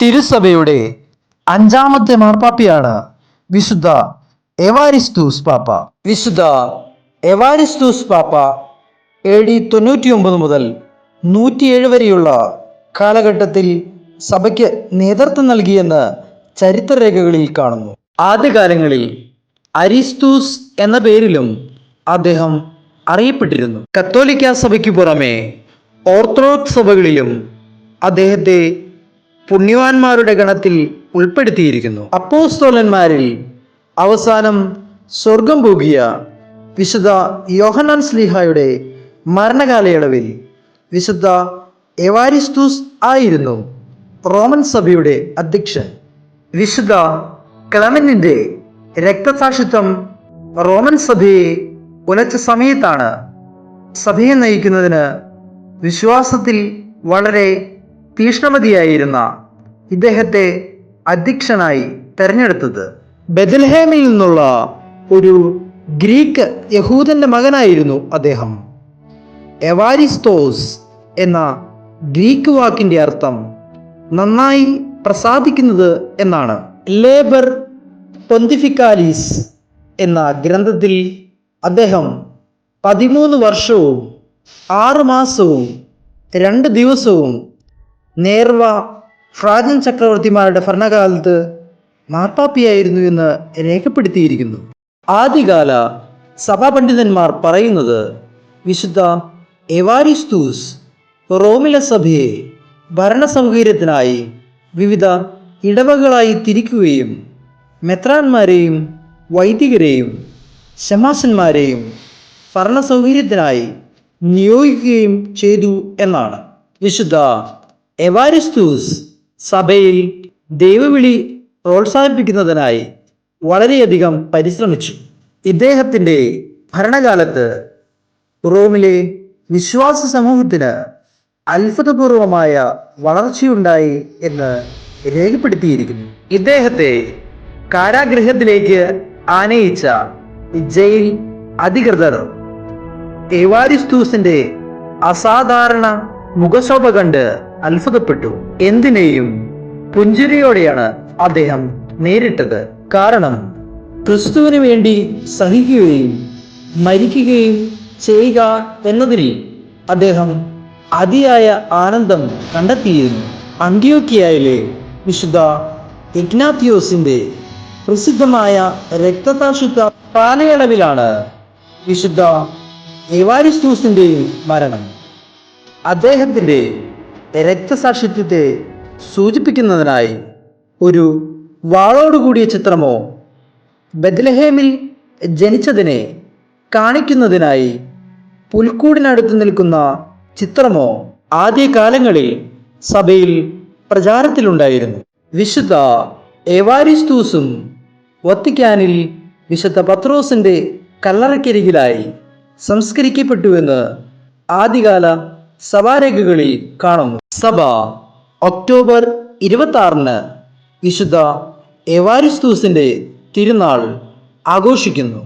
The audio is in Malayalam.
തിരുസഭയുടെ അഞ്ചാമത്തെ മാർപ്പാപ്പിയാണ് വിശുദ്ധ എവാരിസ്തൂസ് പാപ്പ. വിശുദ്ധ എവാരിസ്തൂസ് പാപ്പ എ ഡി തൊണ്ണൂറ്റിയൊമ്പത് മുതൽ നൂറ്റിയേഴ് വരെയുള്ള കാലഘട്ടത്തിൽ സഭയ്ക്ക് നേതൃത്വം നൽകിയെന്ന് ചരിത്രരേഖകളിൽ കാണുന്നു. ആദ്യകാലങ്ങളിൽ അരിസ്തൂസ് എന്ന പേരിലും അദ്ദേഹം അറിയപ്പെട്ടിരുന്നു. കത്തോലിക്ക സഭയ്ക്ക് പുറമെ ഓർത്തഡോക്സ് സഭകളിലും അദ്ദേഹത്തെ പുണ്യവാന്മാരുടെ ഗണത്തിൽ ഉൾപ്പെടുത്തിയിരിക്കുന്നു. അപ്പോസ്തോലന്മാരിൽ അവസാനം സ്വർഗം പോകിയ വിശുദ്ധ യോഹനാൻ സ്ലീഹായുടെ മരണകാലയളവിൽ വിശുദ്ധ എവാരിസ്തൂസ് ആയിരുന്നു റോമൻ സഭയുടെ അധ്യക്ഷൻ. വിശുദ്ധ ക്ലമനിന്റെ രക്തസാക്ഷിത്വം റോമൻ സഭയെ ഉലച്ച സമയത്താണ്. സഭയെ നയിക്കുന്നതിന് വിശ്വാസത്തിൽ വളരെ തീഷ്ണമതിയായിരുന്ന ഇദ്ദേഹത്തെ അധ്യക്ഷനായി തെരഞ്ഞെടുത്തത് ബദൽഹേമിൽ നിന്നുള്ള ഒരു ഗ്രീക്ക് യഹൂദന്റെ മകനായിരുന്നു അദ്ദേഹം. എവാരിസ്തോസ് എന്ന ഗ്രീക്ക് വാക്കിന്റെ അർത്ഥം നന്നായി പ്രസാദിക്കുന്നത് എന്നാണ്. ലേബർ പൊന്തിഫിക്കാലിസ് എന്ന ഗ്രന്ഥത്തിൽ അദ്ദേഹം പതിമൂന്ന് വർഷവും ആറ് മാസവും രണ്ട് ദിവസവും നേർവ ഫ്രാജൻ ചക്രവർത്തിമാരുടെ ഭരണകാലത്ത് മാർപ്പാപ്പിയായിരുന്നു എന്ന് രേഖപ്പെടുത്തിയിരിക്കുന്നു. ആദ്യകാല സഭാപണ്ഡിതന്മാർ പറയുന്നത് വിശുദ്ധ എവാരിസ്തൂസ് റോമില സഭയെ ഭരണസൗകര്യത്തിനായി വിവിധ ഇടവകളായി തിരിക്കുകയും മെത്രാന്മാരെയും വൈദികരെയും ശമാസന്മാരെയും ഭരണസൗകര്യത്തിനായി നിയോഗിക്കുകയും ചെയ്തു എന്നാണ്. വിശുദ്ധ എവാരിസ്തൂസ് സഭയിൽ ദൈവവിളി പ്രോത്സാഹിപ്പിക്കുന്നതിനായി വളരെയധികം പരിശ്രമിച്ചു. ഇദ്ദേഹത്തിന്റെ ഭരണകാലത്ത് റോമിലെ വിശ്വാസ സമൂഹത്തിന് അത്ഭുതപൂർവമായ വളർച്ചയുണ്ടായി എന്ന് രേഖപ്പെടുത്തിയിരിക്കുന്നു. ഇദ്ദേഹത്തെ കാരാഗ്രഹത്തിലേക്ക് ആനയിച്ച ജയിൽ അധികൃതർ എവാരിസ്തൂസിന്റെ അസാധാരണ മുഖശോഭ കണ്ട് അത്ഭുതപ്പെട്ടു. എന്തിനേയും പുഞ്ചിരിയോടെയാണ് അദ്ദേഹം നേരിട്ടത്. കാരണം ക്രിസ്തുവിന് വേണ്ടി സഹിക്കുകയും മരിക്കുകയും ചെയ്യുക എന്നതിൽ അദ്ദേഹം അതിയായ ആനന്ദം കണ്ടെത്തിയിരുന്നു. അങ്കിയോക്കിയയിലെ വിശുദ്ധ ഇഗ്നാത്യോസിന്റെ പ്രസിദ്ധമായ രക്തസാക്ഷിത്വ കാലയളവിലാണ് വിശുദ്ധ എവാരിസ്തൂസിന്റെയും മരണം. അദ്ദേഹത്തിന്റെ രക്തസാക്ഷിത്വത്തെ സൂചിപ്പിക്കുന്നതിനായി ഒരു വാളോടുകൂടിയ ചിത്രമോ ബദ്ലഹേമിൽ ജനിച്ചതിനെ കാണിക്കുന്നതിനായി പുൽക്കൂടിനടുത്ത് നിൽക്കുന്ന ചിത്രമോ ആദ്യകാലങ്ങളിൽ സഭയിൽ പ്രചാരത്തിലുണ്ടായിരുന്നു. വിശുദ്ധ എവാരിസ്തൂസും വത്തിക്കാനിൽ വിശുദ്ധ പത്രോസിന്റെ കല്ലറയ്ക്കരികിലായി സംസ്കരിക്കപ്പെട്ടുവെന്ന് ആദ്യകാല സഭാരേഖകളിൽ കാണുന്നു. സഭ ഒക്ടോബർ ഇരുപത്തി ആറിന് വിശുദ്ധ എവാരിസ്തൂസിന്റെ തിരുനാൾ ആഘോഷിക്കുന്നു.